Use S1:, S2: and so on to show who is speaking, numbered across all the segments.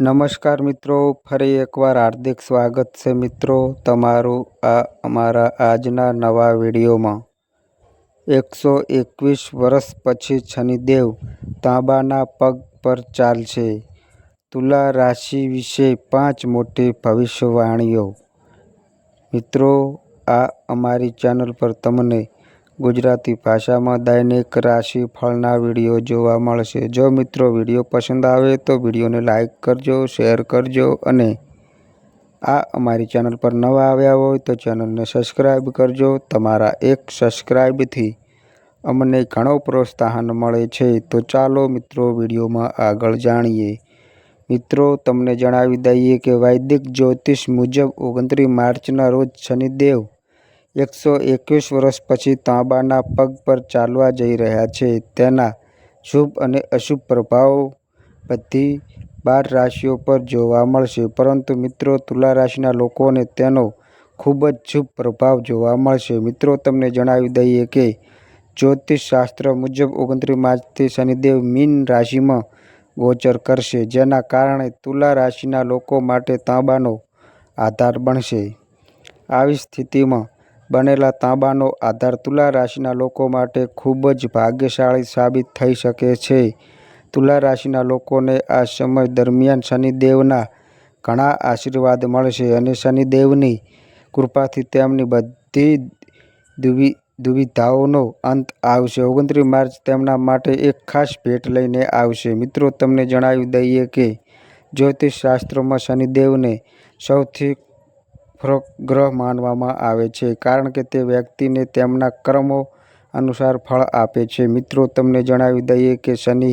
S1: નમસ્કાર મિત્રો, ફરી એકવાર હાર્દિક સ્વાગત છે મિત્રો તમારું આ અમારા આજના નવા વિડીયોમાં. એકસો એકવીસ વર્ષ પછી શનિદેવ તાંબાના પગ પર ચાલશે. તુલા રાશિ વિશે પાંચ મોટી ભવિષ્યવાણીઓ. મિત્રો, આ અમારી ચેનલ પર તમને ગુજરાતી ભાષામાં દૈનિક રાશિ ફળના વીડિયો જોવા મળશે. જો મિત્રો વીડિયો પસંદ આવે તો વિડીયોને લાઇક કરજો, શેર કરજો અને આ અમારી ચેનલ પર નવા આવ્યા હોય તો ચેનલને સબસ્ક્રાઈબ કરજો. તમારા એક સબસ્ક્રાઈબથી અમને ઘણો પ્રોત્સાહન મળે છે. તો ચાલો મિત્રો વિડીયોમાં આગળ જાણીએ. મિત્રો, તમને જણાવી દઈએ કે વૈદિક જ્યોતિષ મુજબ ઓગણત્રીસ માર્ચના રોજ શનિદેવ એકસો એકવીસ વર્ષ પછી તાંબાના પગ પર ચાલવા જઈ રહ્યા છે. તેના શુભ અને અશુભ પ્રભાવ બધી બાર રાશિઓ પર જોવા મળશે. પરંતુ મિત્રો, તુલા રાશિના લોકોને તેનો ખૂબ જ શુભ પ્રભાવ જોવા મળશે. મિત્રો, તમને જણાવી દઈએ કે જ્યોતિષ શાસ્ત્ર મુજબ ઓગણત્રીસ માર્ચથી શનિદેવ મીન રાશિમાં ગોચર કરશે, જેના કારણે તુલા રાશિના લોકો માટે તાંબાનો આધાર બનશે. આવી સ્થિતિમાં બનેલા તાંબાનો આધાર તુલા રાશિના લોકો માટે ખૂબ જ ભાગ્યશાળી સાબિત થઈ શકે છે. તુલા રાશિના લોકોને આ સમય દરમિયાન શનિદેવના ઘણા આશીર્વાદ મળશે અને શનિદેવની કૃપાથી તેમની બધી દુવિ, દુવિધાઓનો અંત આવશે. ઓગણત્રીસ માર્ચ તેમના માટે એક ખાસ ભેટ લઈને આવશે. મિત્રો, તમને જણાવી દઈએ કે જ્યોતિષશાસ્ત્રમાં શનિદેવને સૌથી ગ્રહ માનવામાં આવે છે કારણ કે તે વ્યક્તિને તેમના કર્મો અનુસાર ફળ આપે છે. મિત્રો, તમને જણાવી દઈએ કે શનિ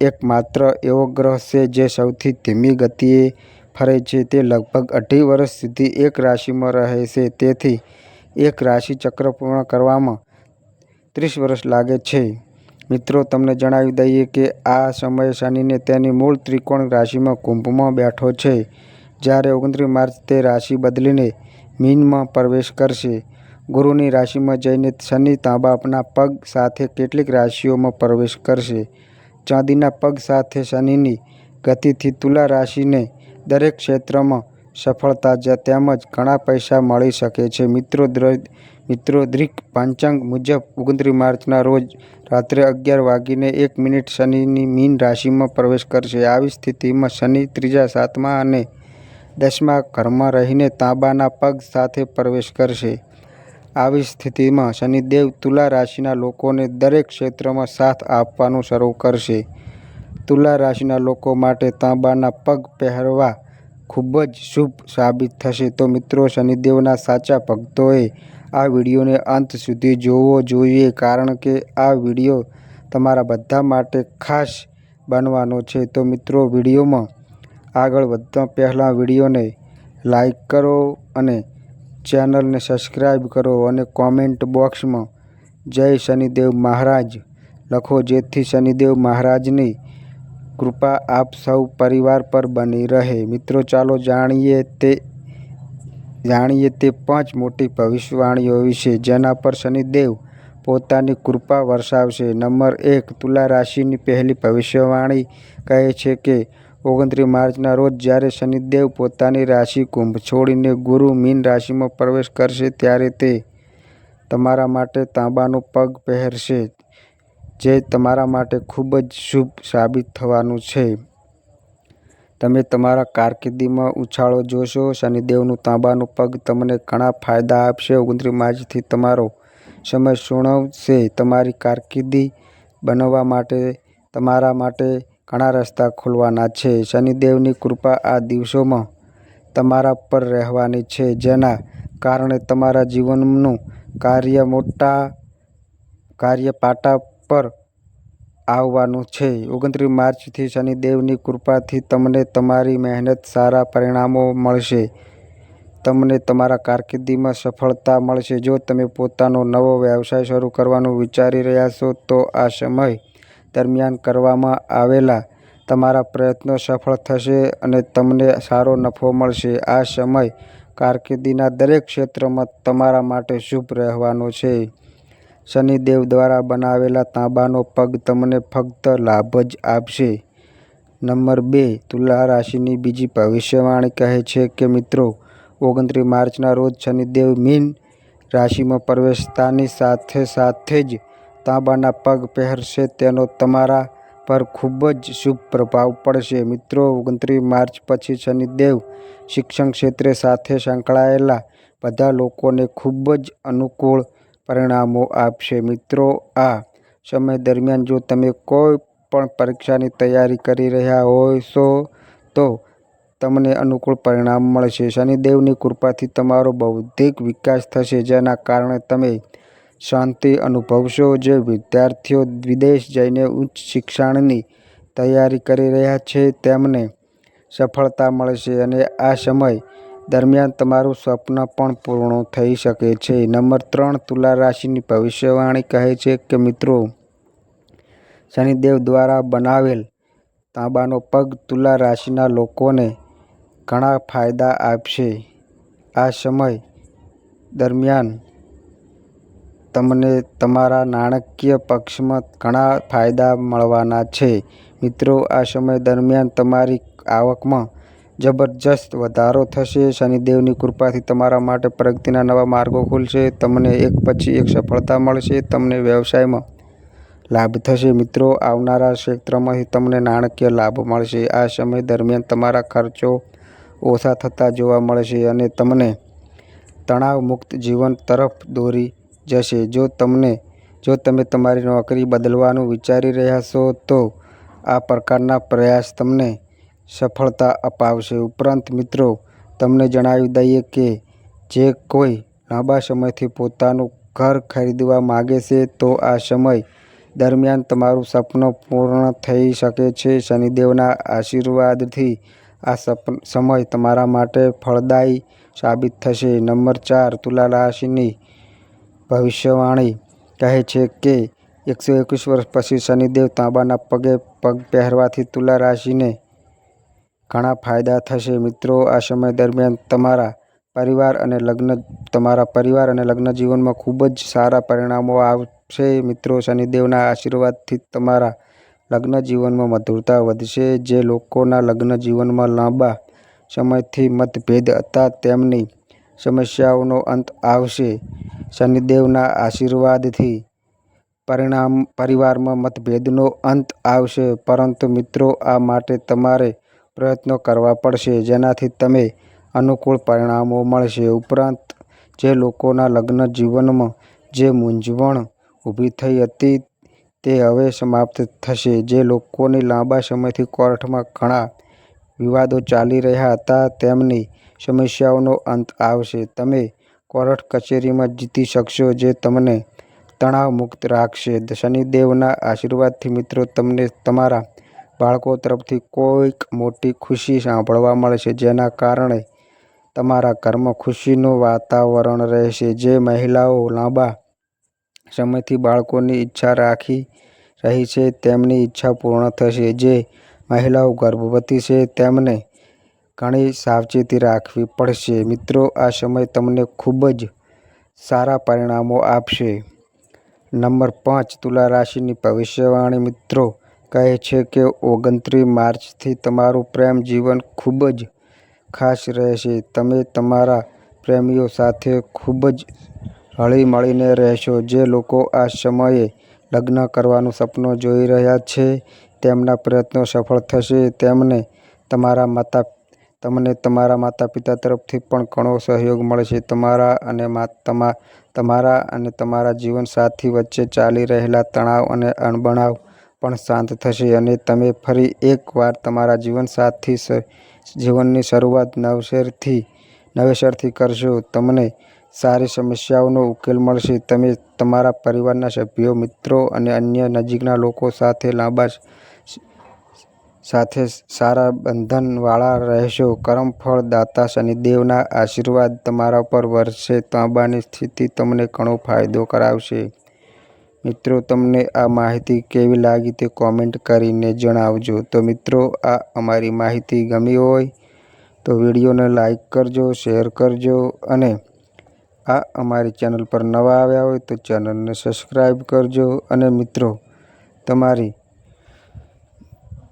S1: એક માત્ર એવો ગ્રહ છે જે સૌથી ધીમી ગતિએ ફરે છે. તે લગભગ અઢી વર્ષ સુધી એક રાશિમાં રહે છે. તેથી એક રાશિ ચક્ર પૂર્ણ કરવામાં ત્રીસ વર્ષ લાગે છે. મિત્રો, તમને જણાવી દઈએ કે આ સમયે શનિને તેની મૂળ ત્રિકોણ રાશિમાં કુંભમાં બેઠો છે. જ્યારે ઓગણત્રીસ માર્ચ તે રાશિ બદલીને મીનમાં પ્રવેશ કરશે. ગુરુની રાશિમાં જઈને શનિ તાંબાના પગ સાથે કેટલીક રાશિઓમાં પ્રવેશ કરશે. ચાંદીના પગ સાથે શનિની ગતિથી તુલા રાશિને દરેક ક્ષેત્રમાં સફળતા જ તેમજ ઘણા પૈસા મળી શકે છે. મિત્રો મિત્રો દ્રિક પાંચાંગ મુજબ ઓગણત્રીસ માર્ચના રોજ રાત્રે અગિયાર વાગીને એક મિનિટ શનિની મીન રાશિમાં પ્રવેશ કરશે. આવી સ્થિતિમાં શનિ ત્રીજા, સાતમા અને દસમા ઘરમાં રહીને તાંબાના પગ સાથે પ્રવેશ કરશે. આવી સ્થિતિમાં શનિદેવ તુલા રાશિના લોકોને દરેક ક્ષેત્રમાં સાથ આપવાનું શરૂ કરશે. તુલા રાશિના લોકો માટે તાંબાના પગ પહેરવા ખૂબ જ શુભ સાબિત થશે. તો મિત્રો, શનિદેવના સાચા ભક્તોએ આ વિડીયોને અંત સુધી જોવો જોઈએ, કારણ કે આ વીડિયો તમારા બધા માટે ખાસ બનવાનો છે. તો મિત્રો, વિડીયોમાં આગળ વધતા પહેલાં વિડીયોને લાઈક કરો અને ચેનલને સબસ્ક્રાઈબ કરો અને કોમેન્ટ બોક્સમાં જય શનિદેવ મહારાજ લખો, જેથી શનિદેવ મહારાજની કૃપા આપ સૌ પરિવાર પર બની રહે. મિત્રો, ચાલો જાણીએ તે જાણીએ તે પાંચ મોટી ભવિષ્યવાણીઓ વિશે, જેના પર શનિદેવ પોતાની કૃપા વરસાવશે. નંબર એક, તુલા રાશિની પહેલી ભવિષ્યવાણી કહે છે કે ઓગણત્રીસ માર્ચના રોજ જ્યારે શનિદેવ પોતાની રાશિ કુંભ છોડીને ગુરુ મીન રાશિમાં પ્રવેશ કરશે ત્યારે તે તમારા માટે તાંબાનો પગ પહેરશે, જે તમારા માટે ખૂબ જ શુભ સાબિત થવાનું છે. તમે તમારા કારકિર્દીમાં ઉછાળો જોશો, શનિદેવનું તાંબાનું પગ તમને ઘણા ફાયદા આપશે. ઓગણત્રીસ માર્ચથી તમારો સમય સુણવશે. તમારી કારકિર્દી બનાવવા માટે, તમારા માટે ઘણા રસ્તા ખોલવાના છે. શનિદેવની કૃપા આ દિવસોમાં તમારા પર રહેવાની છે, જેના કારણે તમારા જીવનનું કાર્ય મોટા કાર્ય પાટા પર આવવાનું છે. ઓગણત્રીસ માર્ચથી શનિદેવની કૃપાથી તમને તમારી મહેનત સારા પરિણામો મળશે. તમને તમારા કારકિર્દીમાં સફળતા મળશે. જો તમે પોતાનો નવો વ્યવસાય શરૂ કરવાનું વિચારી રહ્યા છો, તો આ સમય દરમિયાન કરવામાં આવેલા તમારા પ્રયત્નો સફળ થશે અને તમને સારો નફો મળશે. આ સમય કારકિર્દીના દરેક ક્ષેત્રમાં તમારા માટે શુભ રહેવાનો છે. શનિદેવ દ્વારા બનાવેલા તાંબાનો પગ તમને ફક્ત લાભ જ આપશે. નંબર બે, તુલા રાશિની બીજી ભવિષ્યવાણી કહે છે કે, મિત્રો, ઓગણત્રીસ માર્ચના રોજ શનિદેવ મીન રાશિમાં પ્રવેશતાની સાથે સાથે જ તાંબાના પગ પહેરશે, તેનો તમારા પર ખૂબ જ શુભ પ્રભાવ પડશે. મિત્રો, ઓગણત્રીસ માર્ચ પછી શનિદેવ શિક્ષણ ક્ષેત્રે સાથે સંકળાયેલા બધા લોકોને ખૂબ જ અનુકૂળ પરિણામો આપશે. મિત્રો, આ સમય દરમિયાન જો તમે કોઈ પણ પરીક્ષાની તૈયારી કરી રહ્યા હોશો તો તમને અનુકૂળ પરિણામ મળશે. શનિદેવની કૃપાથી તમારો બૌદ્ધિક વિકાસ થશે, જેના કારણે તમે શાંતિ અનુભવશો જે વિદ્યાર્થીઓ વિદેશ જઈને ઉચ્ચ શિક્ષણની તૈયારી કરી રહ્યા છે, તેમને સફળતા મળશે અને આ સમય દરમિયાન તમારું સ્વપ્ન પણ પૂર્ણ થઈ શકે છે. નંબર ત્રણ, તુલા રાશિની ભવિષ્યવાણી કહે છે કે, મિત્રો, શનિદેવ દ્વારા બનાવેલ તાંબાનો પગ તુલા રાશિના લોકોને ઘણા ફાયદા આપશે. આ સમય દરમિયાન તમને તમારા નાણાકીય પક્ષમાં ઘણા ફાયદા મળવાના છે. મિત્રો, આ સમય દરમિયાન તમારી આવકમાં જબરજસ્ત વધારો થશે. શનિદેવની કૃપાથી તમારા માટે પ્રગતિના નવા માર્ગો ખુલશે. તમને એક પછી એક સફળતા મળશે. તમને વ્યવસાયમાં લાભ થશે. મિત્રો, આવનારા ક્ષેત્રમાંથી તમને નાણાકીય લાભ મળશે. આ સમય દરમિયાન તમારા ખર્ચો ઓછા થતા જોવા મળશે અને તમને તણાવ મુક્ત જીવન તરફ દોરી જશે. જો તમને, જો તમે તમારી નોકરી બદલવાનું વિચારી રહ્યા છો, તો આ પ્રકારના પ્રયાસ તમને સફળતા અપાવશે. ઉપરાંત મિત્રો, તમને જણાવી દઈએ કે જે કોઈ લાંબા સમયથી પોતાનું ઘર ખરીદવા માગે છે, તો આ સમય દરમિયાન તમારું સપનું પૂર્ણ થઈ શકે છે. શનિદેવના આશીર્વાદથી આ સપન સમય તમારા માટે ફળદાયી સાબિત થશે. નંબર ચાર, તુલા રાશિની ભવિષ્યવાણી કહે છે કે એકસો એકવીસ વર્ષ પછી શનિદેવ તાંબાના પગે પગ પહેરવાથી તુલા રાશિને ઘણા ફાયદા થશે. મિત્રો, આ સમય દરમિયાન તમારા પરિવાર અને લગ્ન, તમારા પરિવાર અને લગ્ન જીવનમાં ખૂબ જ સારા પરિણામો આવશે. મિત્રો, શનિદેવના આશીર્વાદથી તમારા લગ્ન જીવનમાં મધુરતા વધશે. જે લોકોના લગ્ન જીવનમાં લાંબા સમયથી મતભેદ હતા, તેમની સમસ્યાઓનો અંત આવશે. શનિદેવના આશીર્વાદથી પરિણામ, પરિવારમાં મતભેદનો અંત આવશે. પરંતુ મિત્રો, આ માટે તમારે પ્રયત્નો કરવા પડશે, જેનાથી તમે અનુકૂળ પરિણામો મળશે. ઉપરાંત, જે લોકોના લગ્ન જીવનમાં જે મૂંઝવણ ઊભી થઈ હતી, તે હવે સમાપ્ત થશે. જે લોકોની લાંબા સમયથી કોર્ટમાં ઘણા વિવાદો ચાલી રહ્યા હતા, તેમની સમસ્યાઓનો અંત આવશે. તમે કોર્ટ કચેરીમાં જીતી શકશો જે તમને તણાવ મુક્ત રાખશે. શનિદેવના આશીર્વાદથી મિત્રો, તમને તમારા બાળકો તરફથી કોઈક મોટી ખુશી સાંભળવા મળશે, જેના કારણે તમારા ઘરમાં ખુશીનું વાતાવરણ રહેશે. જે મહિલાઓ લાંબા સમયથી બાળકોની ઈચ્છા રાખી રહી છે, તેમની ઈચ્છા પૂર્ણ થશે. જે મહિલાઓ ગર્ભવતી છે, તેમને ઘણી સાવચેતી રાખવી પડશે. મિત્રો, આ સમય તમને ખૂબ જ સારા પરિણામો આપશે. નંબર પાંચ, તુલા રાશિની ભવિષ્યવાણી. મિત્રો, કહે છે કે ઓગણત્રીસ માર્ચથી તમારું પ્રેમ જીવન ખૂબ જ ખાસ રહેશે. તમે તમારા પ્રેમીઓ સાથે ખૂબ જ હળી મળીને રહેશો. જે લોકો આ સમયે લગ્ન કરવાનું સપનું જોઈ રહ્યા છે, તેમના પ્રયત્નો સફળ થશે. તેમને તમારા માતા તમને તમારા માતા પિતા તરફથી પણ ઘણો સહયોગ મળશે તમારા અને તમા, તમારા અને તમારા જીવનસાથી વચ્ચે ચાલી રહેલા તણાવ અને અણબણાવ પણ શાંત થશે અને તમે ફરી એકવાર તમારા જીવનસાથી જીવનની શરૂઆત નવસેરથી, નવેસરથી કરશો. તમને સારી સમસ્યાઓનો ઉકેલ મળશે. તમે તમારા પરિવારના સભ્યો, મિત્રો અને અન્ય નજીકના લોકો સાથે લાંબા સાથે સારા બંધનવાળા રહેશો. કર્મફળ દાતા શનિદેવના આશીર્વાદ તમારા પર વરસે. તાંબાની સ્થિતિ તમને ઘણો ફાયદો કરાવશે. મિત્રો, તમને આ માહિતી કેવી લાગી તે કોમેન્ટ કરીને જણાવજો. તો મિત્રો, આ અમારી માહિતી ગમી હોય તો વિડીયોને લાઈક કરજો, શેર કરજો અને આ અમારી ચેનલ પર નવા આવ્યા હોય તો ચેનલને સબસ્ક્રાઈબ કરજો. અને મિત્રો, તમારી